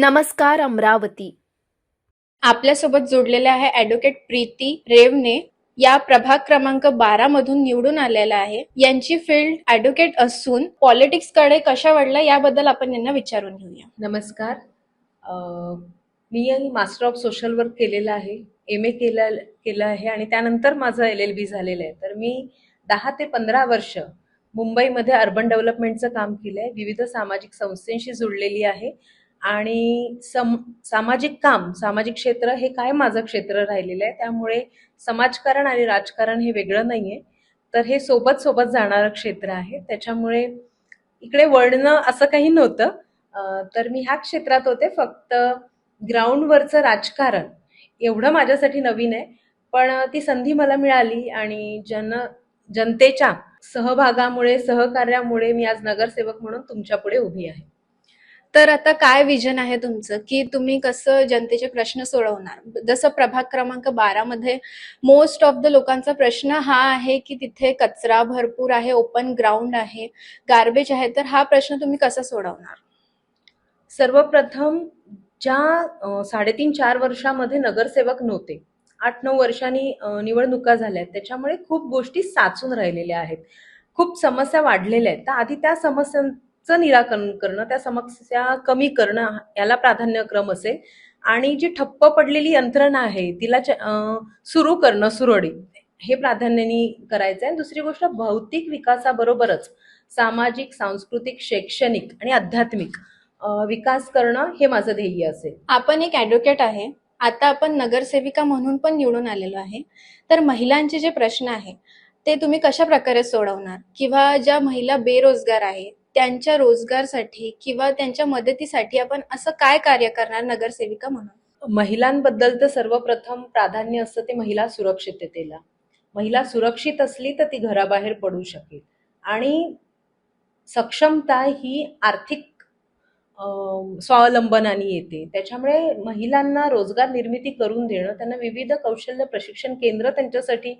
नमस्कार अमरावती. आपल्यासोबत जोडलेले आहे ऍडव्होकेट प्रीती रेवने या प्रभाग क्रमांक बारा मधून निवडून आलेला आहे. यांची फील्ड ऍडव्होकेट असून पॉलिटिक्सकडे कशा वळल्या याबद्दल आपण यांना विचारून घेऊया. नमस्कार. अ, मी मास्टर ऑफ सोशल वर्क केलेलं आहे. एम ए केलं केलं आहे आणि त्यानंतर माझं एल एल बी झालेलं आहे. तर मी दहा ते पंधरा वर्ष मुंबईमध्ये अर्बन डेव्हलपमेंटचं काम केलं आहे विविध सामाजिक संस्थांशी जुळलेली आहे. आणि सम सामाजिक काम सामाजिक क्षेत्र हे काय माझं क्षेत्र राहिलेलं आहे त्यामुळे समाजकारण आणि राजकारण हे वेगळं नाही आहे तर हे सोबत सोबत जाणारं क्षेत्र आहे. त्याच्यामुळे इकडे वळणं असं काही नव्हतं. तर मी ह्या क्षेत्रात होते. फक्त ग्राउंडवरचं राजकारण एवढं माझ्यासाठी नवीन आहे. पण ती संधी मला मिळाली आणि जन जनतेच्या सहभागामुळे सहकार्यामुळे मी आज नगरसेवक म्हणून तुमच्यापुढे उभी आहे. तर आता काय विजन आहे तुमचं? की तुम्ही कसं जनतेचे प्रश्न सोडवणार? जसं प्रभाग क्रमांक बारा मध्ये मोस्ट ऑफ द लोकांचा प्रश्न हा आहे की तिथे कचरा भरपूर आहे ओपन ग्राउंड आहे गार्बेज आहे तर हा प्रश्न तुम्ही कसा सोडवणार? सर्वप्रथम ज्या साडेतीन चार वर्षामध्ये नगरसेवक नव्हते आठ नऊ वर्षांनी निवडणुका झाल्या आहेत त्याच्यामुळे खूप गोष्टी साचून राहिलेल्या आहेत. खूप समस्या वाढलेल्या आहेत. तर आधी त्या समस्यांचं निराकरण करणं त्या समस्या कमी करणं याला प्राधान्यक्रम असेल आणि जी ठप्प पडलेली यंत्रणा आहे तिला सुरू करणं सुरळीत हे प्राधान्याने करायचं आहे आणि दुसरी गोष्ट भौतिक विकासाबरोबरच सामाजिक सांस्कृतिक शैक्षणिक आणि आध्यात्मिक विकास करणं हे माझं ध्येय असेल आपण एक ॲडव्होकेट आहे. आता आपण नगरसेविका म्हणून पण निवडून आलेलो आहे. तर महिलांचे जे प्रश्न आहे ते तुम्ही कशा प्रकारे सोडवणार? किंवा ज्या महिला बेरोजगार आहे त्यांच्या रोजगारसाठी किंवा त्यांच्या मदतीसाठी आपण असं काय कार्य करणार नगरसेविका म्हणून? महिलांबद्दल तर सर्वप्रथम प्राधान्य असतं ते महिला सुरक्षिततेला. महिला सुरक्षित असली तर ती घराबाहेर पडू शकेल. आणि सक्षमता ही आर्थिक स्वावलंबनाने येते. त्याच्यामुळे महिलांना रोजगार निर्मिती करून देणं त्यांना विविध कौशल्य प्रशिक्षण केंद्र त्यांच्यासाठी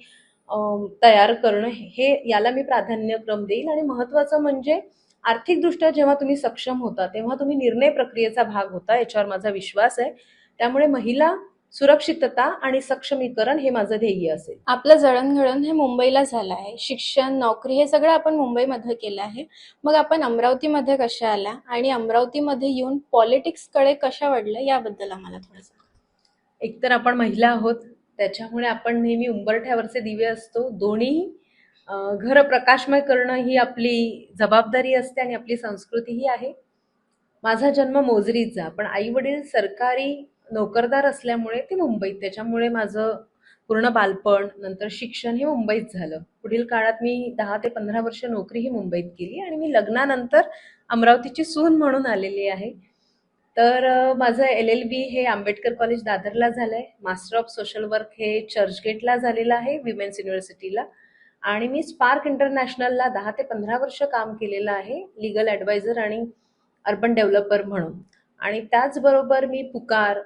तयार करणं हे याला मी प्राधान्यक्रम देईल. आणि महत्त्वाचं म्हणजे आर्थिकदृष्ट्या जेव्हा तुम्ही सक्षम होता तेव्हा तुम्ही निर्णय प्रक्रियेचा भाग होता याच्यावर माझा विश्वास आहे. त्यामुळे महिला सुरक्षितता आणि सक्षमीकरण हे माझं ध्येय असेल. आपलं जळणघळण हे मुंबईला झालं आहे. शिक्षण नोकरी हे सगळं आपण मुंबईमध्ये केलं आहे. मग आपण अमरावतीमध्ये कशा आल्या आणि अमरावतीमध्ये येऊन पॉलिटिक्सकडे कशा वळल्या याबद्दल आम्हाला थोडंसं एकतर आपण महिला आहोत त्याच्यामुळे आपण नेहमी उंबरठ्यावरचे दिवे असतो. दोन्ही घर प्रकाशमय करणं ही आपली जबाबदारी असते आणि आपली संस्कृतीही आहे. माझा जन्म मोजरीचा पण आई वडील सरकारी नोकरदार असल्यामुळे ते मुंबईत त्याच्यामुळे माझं पूर्ण बालपण नंतर शिक्षण हे मुंबईत झालं. पुढील काळात मी दहा ते पंधरा वर्ष नोकरी ही मुंबईत केली आणि मी लग्नानंतर अमरावतीची सून म्हणून आलेली आहे. तर माझं एल एल बी हे आंबेडकर कॉलेज दादरला झालं आहे मास्टर ऑफ सोशल वर्क हे चर्चगेटला झालेलं आहे विमेन्स युनिव्हर्सिटीला. आणि मी स्पार्क इंटरनॅशनलला दहा ते पंधरा वर्ष काम केलेलं आहे लिगल ॲडवायझर आणि अर्बन डेव्हलपर म्हणून. आणि त्याचबरोबर मी पुकार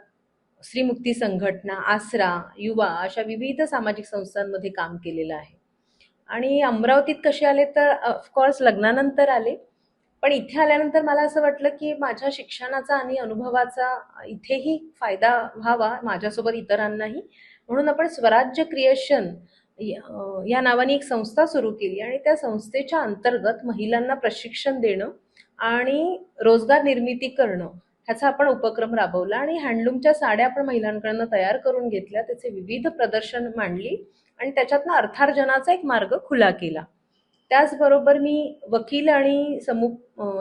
स्त्रीमुक्ती संघटना आसरा युवा अशा विविध सामाजिक संस्थांमध्ये काम केलेलं आहे. आणि अमरावतीत कसे आले तर ऑफकोर्स लग्नानंतर आले. पण इथे आल्यानंतर मला असं वाटलं की माझ्या शिक्षणाचा आणि अनुभवाचा इथेही फायदा व्हावा माझ्यासोबत इतरांनाही. म्हणून आपण स्वराज्य क्रिएशन या- या नावाने एक संस्था सुरू केली आणि त्या संस्थेच्या अंतर्गत महिलांना प्रशिक्षण देणं आणि रोजगार निर्मिती करणं ह्याचा आपण उपक्रम राबवला आणि हँडलूमच्या साड्या आपण महिलांकडनं तयार करून घेतल्या त्याचे विविध प्रदर्शन मांडली आणि त्याच्यातनं अर्थार्जनाचा एक मार्ग खुला केला. त्याचबरोबर मी वकील आणि समु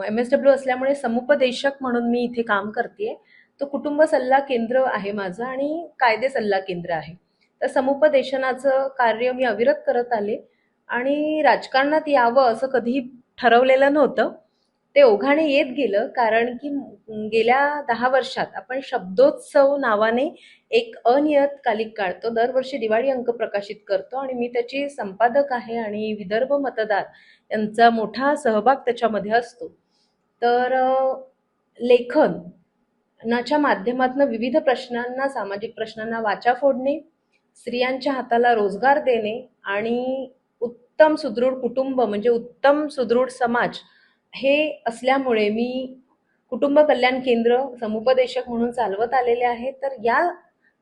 एम एस डब्ल्यू असल्यामुळे समुपदेशक म्हणून मी इथे काम करते तो कुटुंब सल्ला केंद्र आहे माझं आणि कायदे सल्ला केंद्र आहे. तर समुपदेशनाचं कार्य मी अविरत करत आले. आणि राजकारणात यावं असं कधीही ठरवलेलं नव्हतं. ते ओघाने येत गेलं कारण की गेल्या दहा वर्षात आपण शब्दोत्सव नावाने एक अनियतकालिक काढतो दरवर्षी दिवाळी अंक प्रकाशित करतो आणि मी त्याची संपादक आहे आणि विदर्भ मतदार यांचा मोठा सहभाग त्याच्यामध्ये असतो. तर अ, लेखनाच्या माध्यमातून विविध प्रश्नांना सामाजिक प्रश्नांना वाचा फोडणे स्त्रियांच्या हाताला रोजगार देणे आणि उत्तम सुदृढ कुटुंब म्हणजे उत्तम सुदृढ समाज हे असल्यामुळे मी कुटुंब कल्याण केंद्र समुपदेशक म्हणून चालवत आलेले आहे. तर या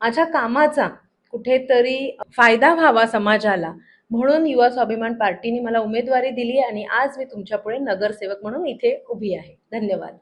माझ्या कामाचा कुठेतरी फायदा व्हावा समाजाला म्हणून युवा स्वाभिमान पार्टीने मला उमेदवारी दिली आणि आज मी तुमच्यापुढे नगरसेवक म्हणून इथे उभी आहे. धन्यवाद.